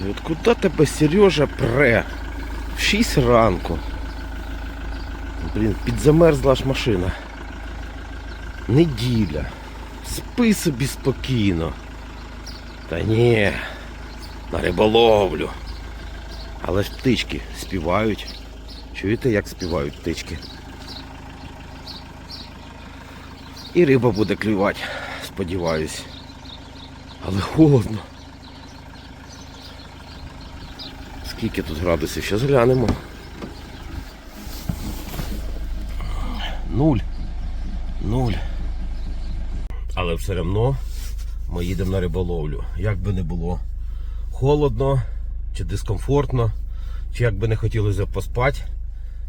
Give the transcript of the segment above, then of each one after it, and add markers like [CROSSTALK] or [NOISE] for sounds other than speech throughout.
І от куди тебе Сережа пре? В 6 ранку. Блін, підзамерзла ж машина. Неділя. Спи собі спокійно. Та ні, на риболовлю. Але ж птички співають. Чуєте, як співають птички? І риба буде клювати, сподіваюсь. Але холодно. Скільки тут градусів? Зараз глянемо. Нуль. Нуль. Але все одно ми їдемо на риболовлю. Як би не було холодно, чи дискомфортно, чи як би не хотілося поспати,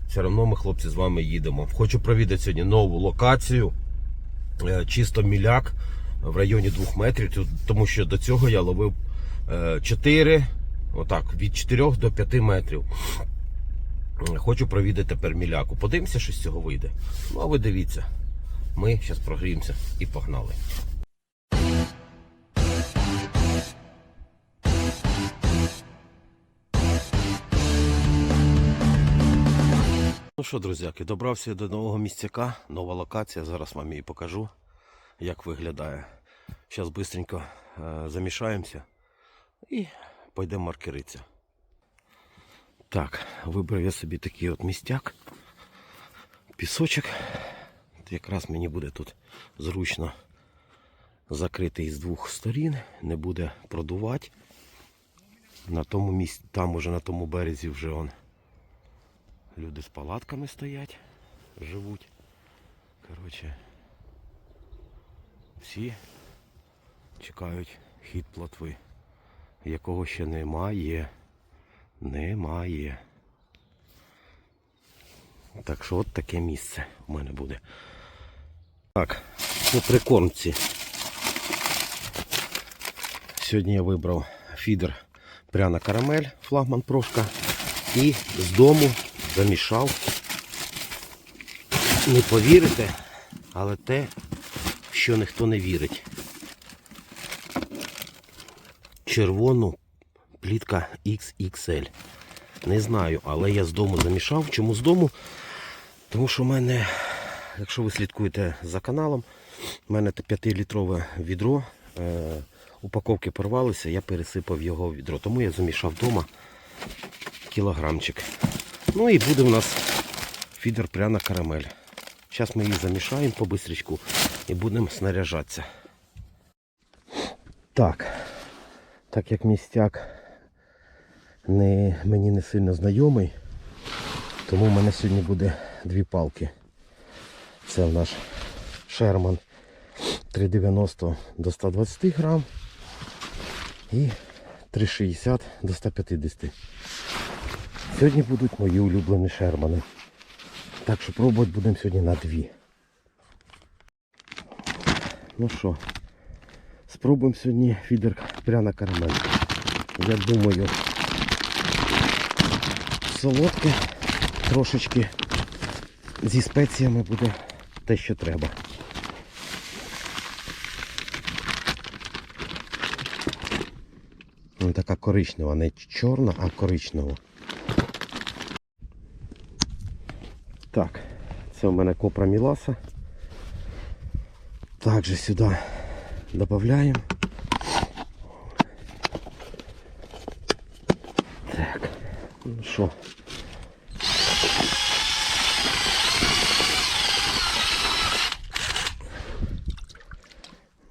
все одно ми, хлопці, з вами їдемо. Хочу провідати сьогодні нову локацію. Е, Чисто міляк в районі 2 метрів, тому що до цього я ловив 4, отак, від 4 до 5 метрів. Хочу провідати тепер міляку. Подивимося, що з цього вийде. Ну, а ви дивіться. Ми зараз прогріємося і погнали. Ну що, друзяки, добрався до нового місцяка, нова локація. Зараз вам її покажу, як виглядає. Зараз швидко е, замішаємося і пойдемо маркеритися. Так, вибрав я собі такий от містяк. Пісочок. Якраз мені буде тут зручно закритий з двох сторін, не буде продувати. На тому місці, там уже на тому березі вже он люди з палатками стоять, живуть. Коротше, всі чекають хід плотви, якого ще немає. Немає. Так що от таке місце у мене буде. Так, по прикормці. Сьогодні я вибрав фідер пряна карамель, флагман прошка. І з дому замішав. Не повірите, але те, що ніхто не вірить. Червону плітка XXL. Не знаю, але я з дому замішав. Чому з дому? Тому що в мене, якщо ви слідкуєте за каналом, в мене 5-літрове відро. Е, упаковки порвалися, я пересипав його в відро. Тому я замішав вдома кілограмчик. Ну і буде у нас фідер пряна карамель. Зараз ми її замішаємо по бистрічку і будемо снаряжатися. Так, так як містяк не, мені не сильно знайомий, тому в мене сьогодні буде дві палки. Це наш Шерман 390 до 120 грам і 360 до 150. Сьогодні будуть мої улюблені шермани. Так що пробувати будемо сьогодні на дві. Ну що, спробуємо сьогодні фідер пряна карамель. Я думаю, солодке трошечки зі спеціями буде те, що треба. Вона така коричнева, не чорна, а коричнева. Так, це у мене копра Міласа. Також сюди додаємо. Так, ну що.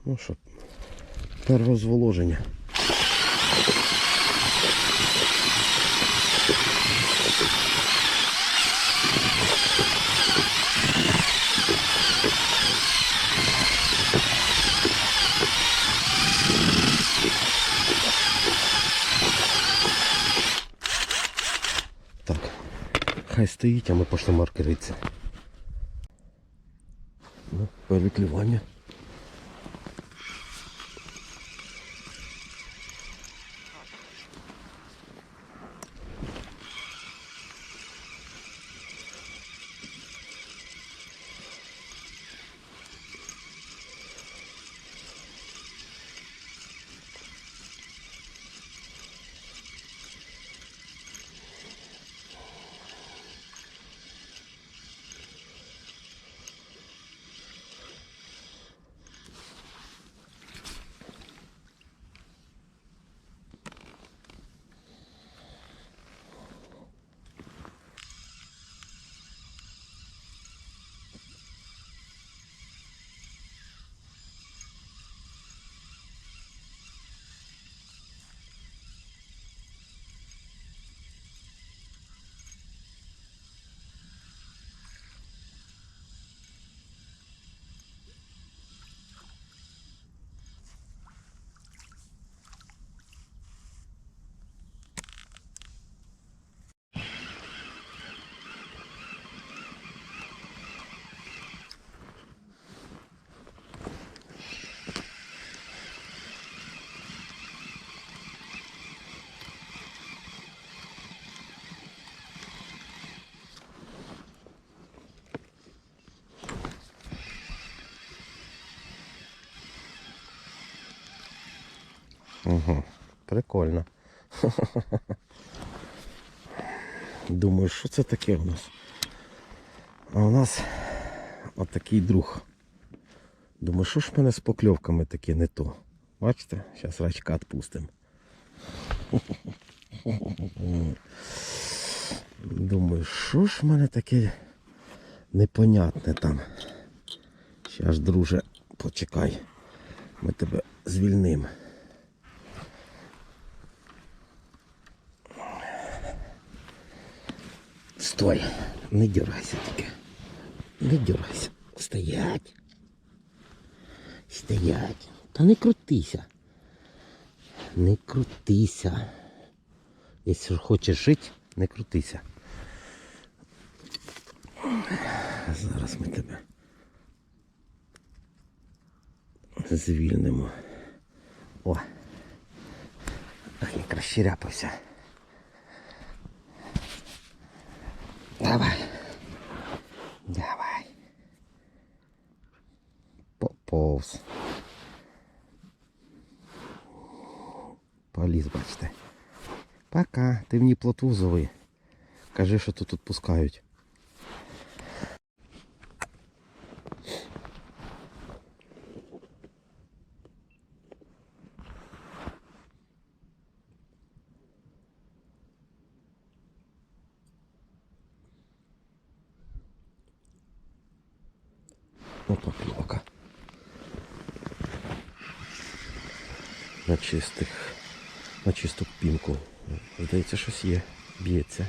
Ну що, первозволоження. Так, стоїть, а ми пошли маркеритися. Ну, переклювання. Угу. Прикольно. Думаю, що це таке у нас? А у нас отакий друг. Думаю, що ж в мене з покльовками таке не то. Бачите? Зараз рачка відпустимо. Думаю, що ж в мене таке непонятне там. Зараз, друже, почекай. Ми тебе звільнимо. Стой, не дергайся тільки. Не дергайся. Стоять. Стоять. Та не крутися. Не крутися. Якщо хочеш жити, не крутися. Зараз ми тебе звільнимо. О. Ах, як розчеряпався. Давай. Давай. Поповз. Поліз, бачите. Пока. Ти мені плотву зови. Кажи, що тут відпускають. Чистих. На чисту пінку. Здається, щось є. Б'ється.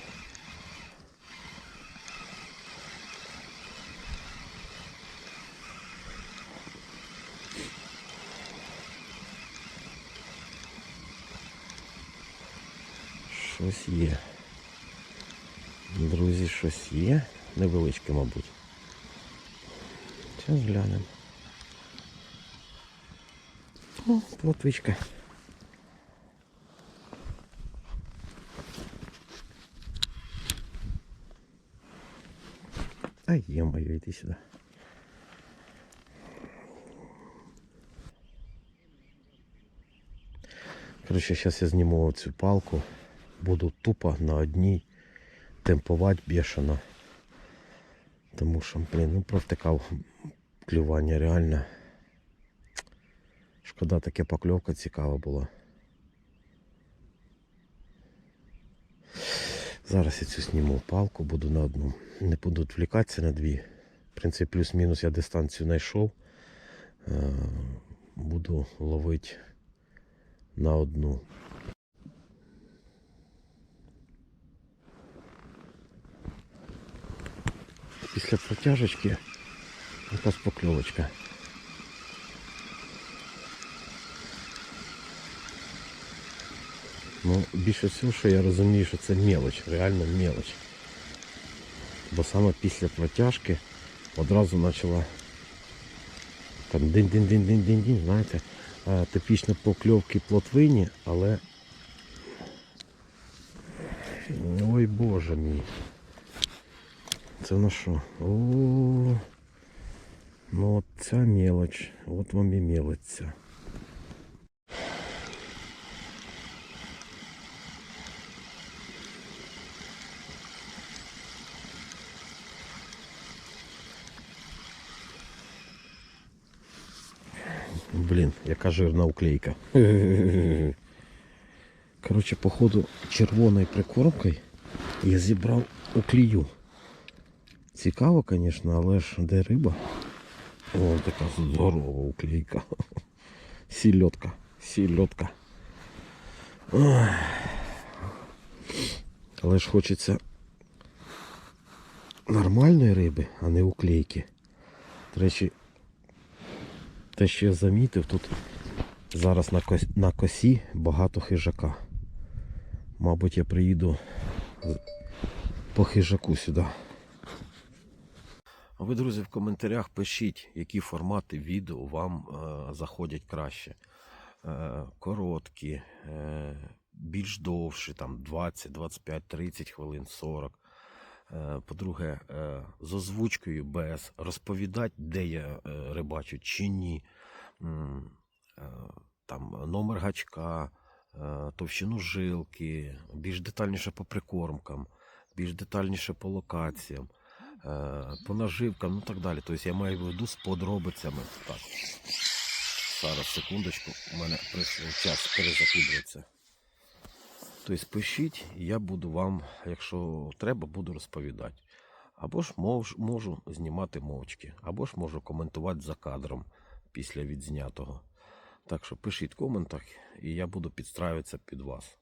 Щось є. Друзі, щось є. Невеличке, мабуть. Зараз глянемо. О, плотвичка. Ё-моё, иди сюда. Короче, сейчас я сниму цю палку. Буду тупо на одній темпувати бешено. Тому що, блін, ну провтикав клювання реально. Шкода, таке покльовка цікава була. Зараз я цю зніму палку, буду на одну. Не буду відвлікатися на дві. В принципі, плюс-мінус я дистанцію знайшов. Е, Буду ловити на одну. Після протяжечки якась покльовочка. Ну, більше всього, що я розумію, що це мелоч, реально мелоч. Бо саме після протяжки одразу почала там дин-дин-дин-дин-дин-дин, знаєте, типічно покльовки плотвині, але ой боже мій. Це на що? О, ну от ця мелоч, от вам і мелоч. Блін, яка жирна уклейка. [LAUGHS] Коротше, походу червоною прикормкою я зібрав уклею. Цікаво, звісно, але ж де риба? О, така здорова уклейка. [LAUGHS] Сільотка. Сільотка. Але ж хочеться нормальної риби, а не уклейки. До речі, те, що я замітив, тут зараз на косі, на косі багато хижака. Мабуть, я приїду по хижаку сюди. А ви, друзі, в коментарях пишіть, які формати відео вам е, заходять краще. Е, короткі, е, більш довші, там 20, 25, 30 хвилин, 40. Е, По-друге, е, з озвучкою без розповідати, де я е, рибачу чи ні. Там номер гачка, товщину жилки, більш детальніше по прикормкам, більш детальніше по локаціям, по наживкам, ну так далі. Тобто я маю в виду з подробицями. Так. Зараз, секундочку, у мене прийшов час перезакидуватися. Тобто пишіть, я буду вам, якщо треба, буду розповідати. Або ж мож, можу знімати мовчки, або ж можу коментувати за кадром після відзнятого. Так що пишіть в коментах, і я буду підстраюватися під вас.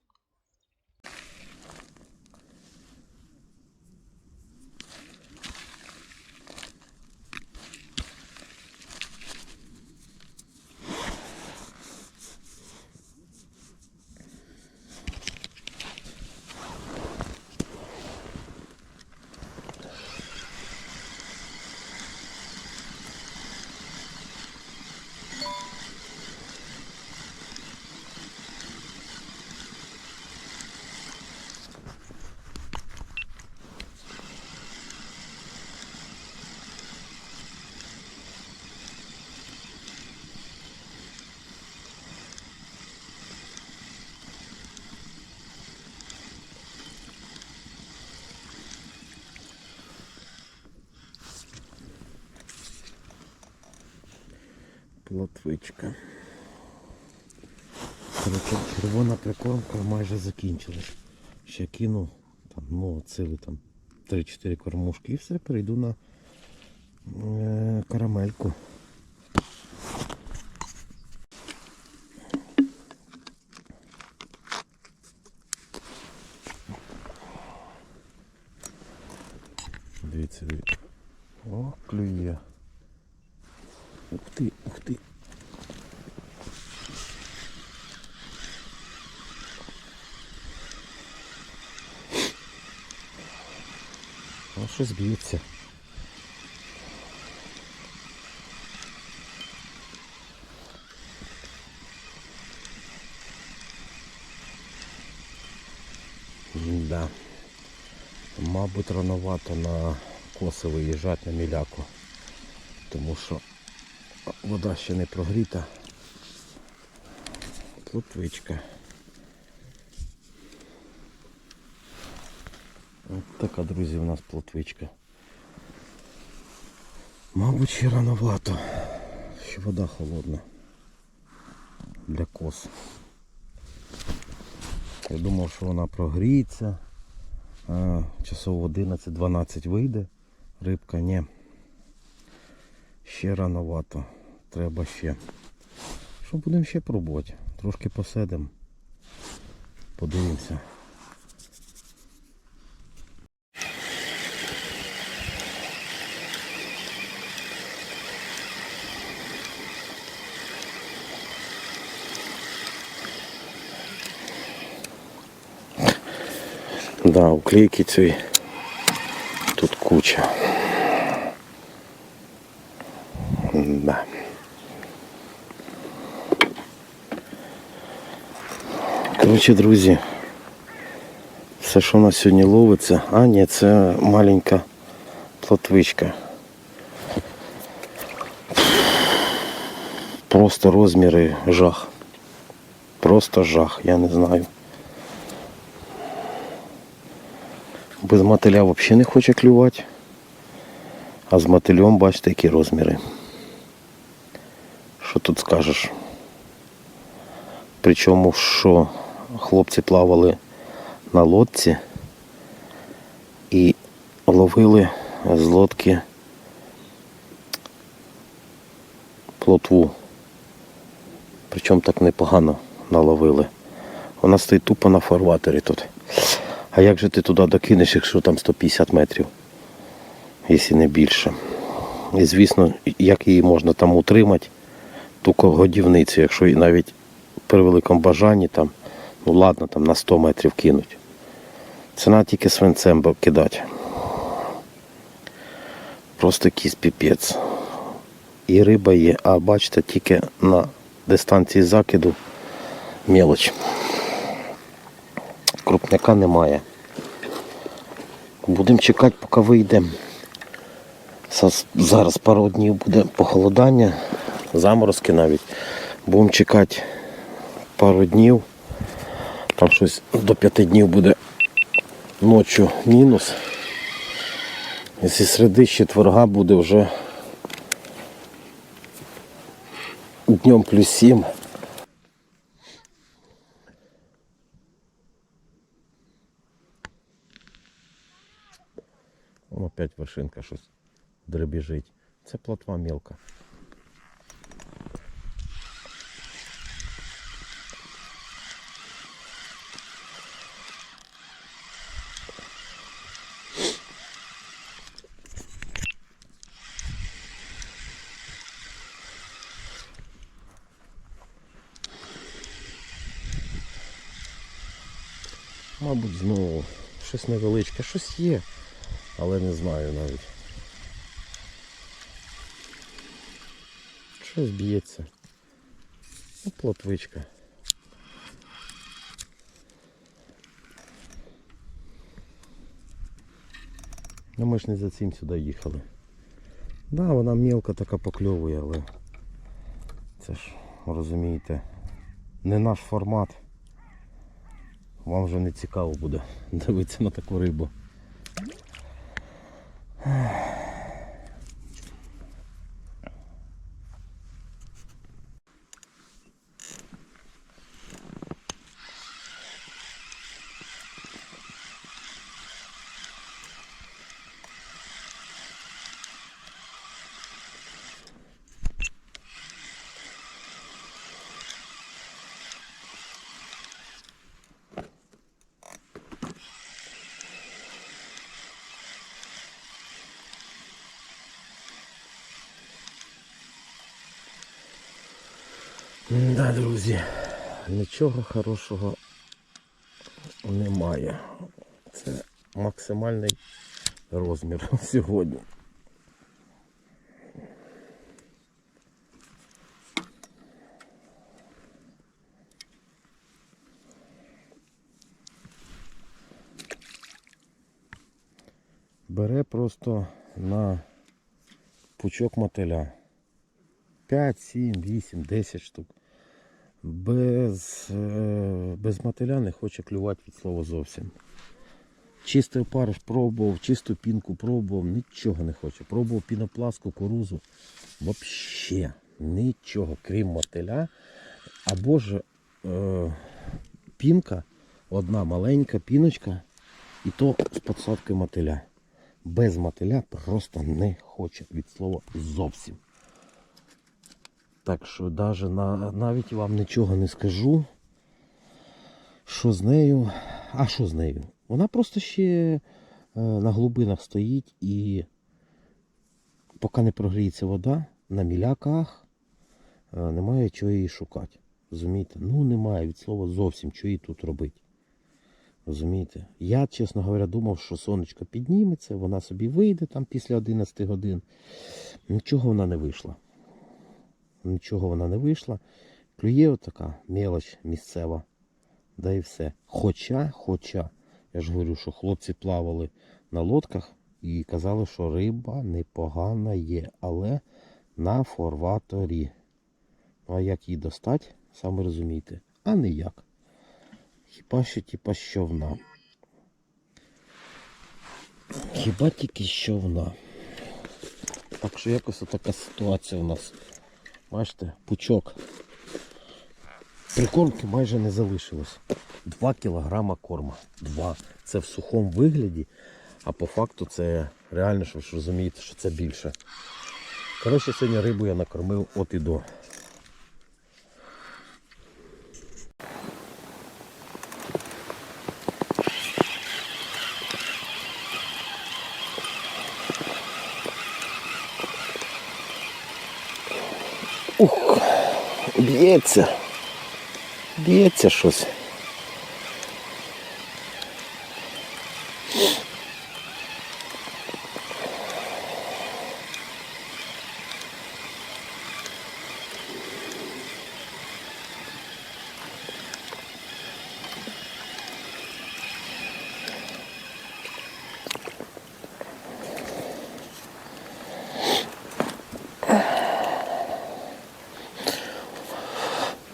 Плотвичка. Короче, червона прикормка майже закінчилась. Ще кину там, ну, цілі там 3-4 кормушки і все, перейду на е, карамельку. Дивіться, дивіться. О, клює. Ух ти, ух ти. О, щось б'ється. Да. Мабуть, рановато на коси виїжджати на міляку. Тому що вода ще не прогріта. Плотвичка. От така, друзі, у нас плотвичка. Мабуть, ще рановато. Ще вода холодна. Для кос. Я думав, що вона прогріється. А, часов 11-12 вийде. Рибка ні. Ще рановато. Треба ще. Що будемо ще пробувати? Трошки посидимо. Подивимося. Да, уклейки цієї тут куча. Коротше, друзі, все, що у нас сьогодні ловиться, а ні, це маленька плотвичка. Просто розміри жах. Просто жах, я не знаю. Без мотиля взагалі не хоче клювати. А з мотилем бачите, які розміри. Що тут скажеш? Причому що хлопці плавали на лодці і ловили з лодки плотву. Причому так непогано наловили. Вона стоїть тупо на фарватері тут. А як же ти туди докинеш, якщо там 150 метрів, якщо не більше. І звісно, як її можна там утримати, ту годівницю, якщо і навіть при великому бажанні там, ну ладно, там на 100 метрів кинуть. Треба тільки свинцем кидати. Просто якийсь піпець. І риба є, а бачите, тільки на дистанції закиду мелоч. Крупняка немає. Будемо чекати, поки вийде. Зараз пару днів буде похолодання, заморозки навіть. Будемо чекати пару днів. Там щось до п'яти днів буде ночі мінус. І зі середи з четверга буде вже днем плюс сім. Вон опять вершинка щось дребіжить. Це плотва мілка. Мабуть, знову щось невеличке, щось є, але не знаю навіть. Щось б'ється. Ну, плотвичка. Ну ми ж не за цим сюди їхали. Да, вона мелко така покльовує, але це ж, розумієте, не наш формат. Вам вже не цікаво буде [LAUGHS] дивитися на таку рибу. Да, друзі, нічого хорошого немає. Це максимальний розмір [LAUGHS] сьогодні. Бере просто на пучок мотиля. 5, 7, 8, 10 штук. Без, е, без мотиля не хоче клювати від слова зовсім. Чистий опариш пробував, чисту пінку пробував, нічого не хоче. Пробував пінопласт, кукурузу. Взагалі нічого, крім мотиля. Або ж е, пінка, одна маленька піночка, і то з підсадкою мотиля. Без мотиля просто не хоче від слова зовсім. Так що даже на, навіть вам нічого не скажу. Що з нею? А що з нею? Вона просто ще е, на глибинах стоїть і поки не прогріється вода, на міляках е, немає чого її шукати. Розумієте? Ну немає від слова зовсім, що її тут робити. Розумієте? Я, чесно говоря, думав, що сонечко підніметься, вона собі вийде там після 11 годин. Нічого вона не вийшла нічого вона не вийшла. Клює отака мелоч місцева. Да і все. Хоча, хоча, я ж говорю, що хлопці плавали на лодках і казали, що риба непогана є, але на форваторі. Ну а як її достати, саме розумієте, а ніяк. Хіба що типа щовна. Хіба тільки щовна. Так що якось така ситуація у нас. Бачите, пучок. Прикормки майже не залишилось. 2 кілограма корма. 2. Це в сухому вигляді, а по факту це реально, що ви розумієте, що це більше. Коротше, сьогодні рибу я накормив от і до. Б'ється. Б'ється щось.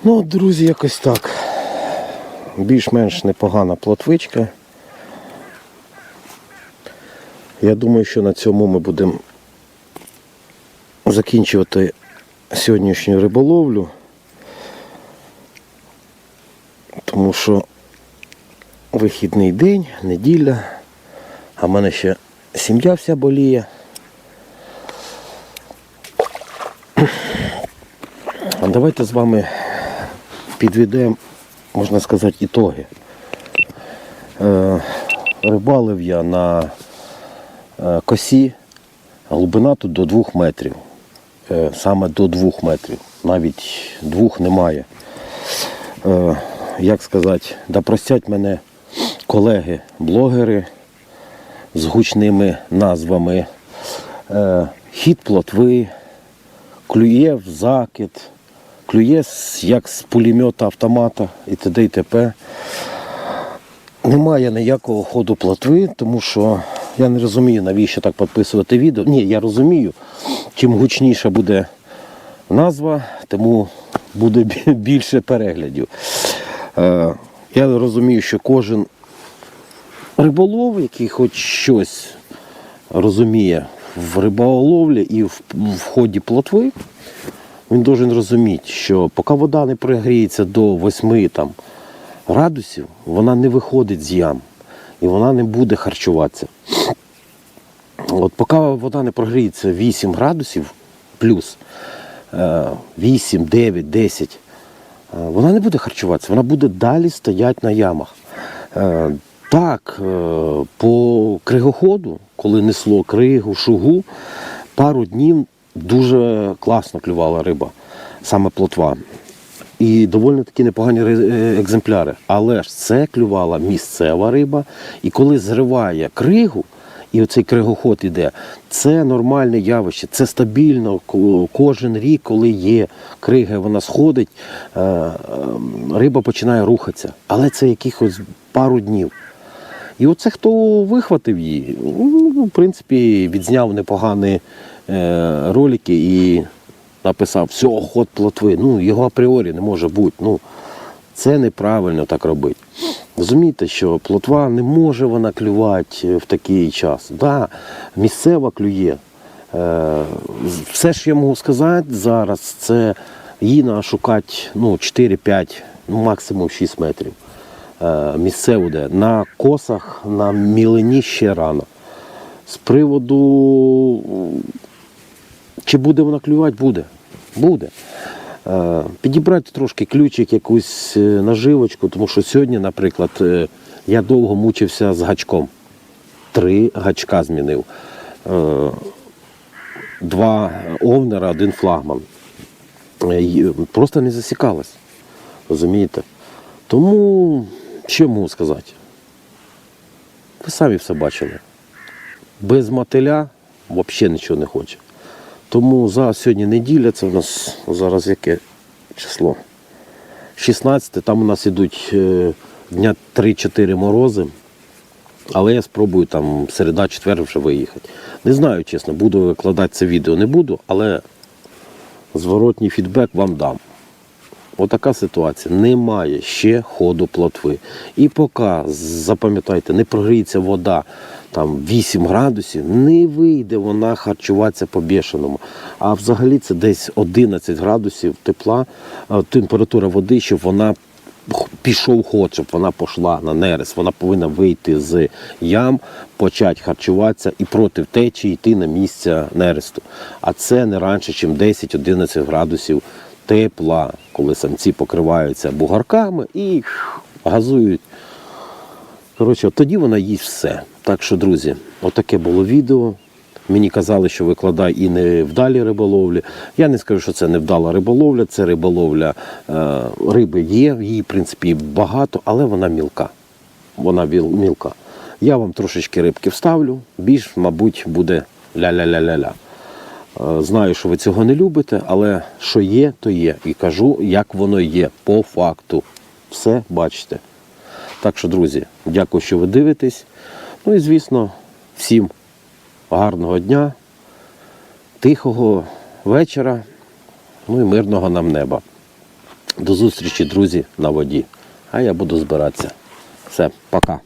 Ну, друзі, якось так. більш-менш непогана плотвичка. Я думаю, що на цьому ми будемо закінчувати сьогоднішню риболовлю. Тому що вихідний день, неділя, а в мене ще сім'я вся боліє. Давайте з вами підведемо, можна сказати, ітоги. Е, рибалив я на е, косі, глибина тут до 2 метрів. Е, саме до 2 метрів. Навіть двох немає. Як сказати, да простять мене колеги-блогери з гучними назвами хід плотви, клює в закид, клює як з пулемета автомата і т.д. і т.п. Немає ніякого ходу плотви, тому що я не розумію, навіщо так підписувати відео. Ні, я розумію, чим гучніша буде назва, тому буде більше переглядів. Е, я розумію, що кожен риболов, який хоч щось розуміє в риболовлі і в, ході плотви, він должен розуміти, що поки вода не прогріється до 8 там, градусів, вона не виходить з ям і вона не буде харчуватися. От поки вода не прогріється 8 градусів плюс е, 8, 9, 10, е, вона не буде харчуватися, вона буде далі стояти на ямах. Е, Так, е, по кригоходу, коли несло кригу, шугу, пару днів дуже класно клювала риба, саме плотва. І доволі такі непогані е, екземпляри. Але ж це клювала місцева риба. І коли зриває кригу, і оцей кригоход іде, це нормальне явище, це стабільно. Кожен рік, коли є крига, вона сходить, е, е, риба починає рухатися. Але це якихось пару днів. І оце хто вихватив її, ну, в принципі, відзняв непогані е, ролики і написав, все, ход плотви. Ну, його апріорі не може бути. Ну, це неправильно так робити. Розумієте, що плотва не може вона клювати в такий час. Да, місцева клює. Е, все, що я можу сказати зараз, це її треба шукати ну, 4-5, ну, максимум 6 метрів. Е, місцеву де. На косах, на мілині ще рано. З приводу, чи буде вона клювати, буде. Буде. Е, Підібрати трошки ключик, якусь е, наживочку, тому що сьогодні, наприклад, е, я довго мучився з гачком. Три гачка змінив. Два овнера, один флагман. Просто не засікалось. Розумієте? Тому що можу сказати? Ви самі все бачили. Без мотиля взагалі нічого не хоче. Тому за сьогодні неділя, це у нас зараз яке число? 16, там у нас ідуть е, дня 3-4 морози. Але я спробую там середа, четвер вже виїхати. Не знаю, чесно, буду викладати це відео, не буду, але зворотній фідбек вам дам. Отака ситуація. Немає ще ходу плотви. І поки, запам'ятайте, не прогріється вода там 8 градусів, не вийде вона харчуватися по бішеному. А взагалі це десь 11 градусів тепла, температура води, щоб вона пішов ход, щоб вона пішла на нерест. Вона повинна вийти з ям, почати харчуватися і проти течії йти на місце нересту. А це не раніше, ніж 10-11 градусів тепла, коли самці покриваються бугарками і газують. Коротше, от тоді вона їсть все. Так що, друзі, отаке було відео. Мені казали, що викладай і не вдалі риболовлі. Я не скажу, що це не вдала риболовля, це риболовля е, риби є, її, в принципі, багато, але вона мілка. Вона мілка. Я вам трошечки рибки вставлю, більш, мабуть, буде ля-ля-ля-ля-ля. Е, Знаю, що ви цього не любите, але що є, то є. І кажу, як воно є по факту. Все бачите. Так що, друзі, дякую, що ви дивитесь. Ну і звісно, всім гарного дня, тихого вечора, ну і мирного нам неба. До зустрічі, друзі, на воді. А я буду збиратися. Все, пока.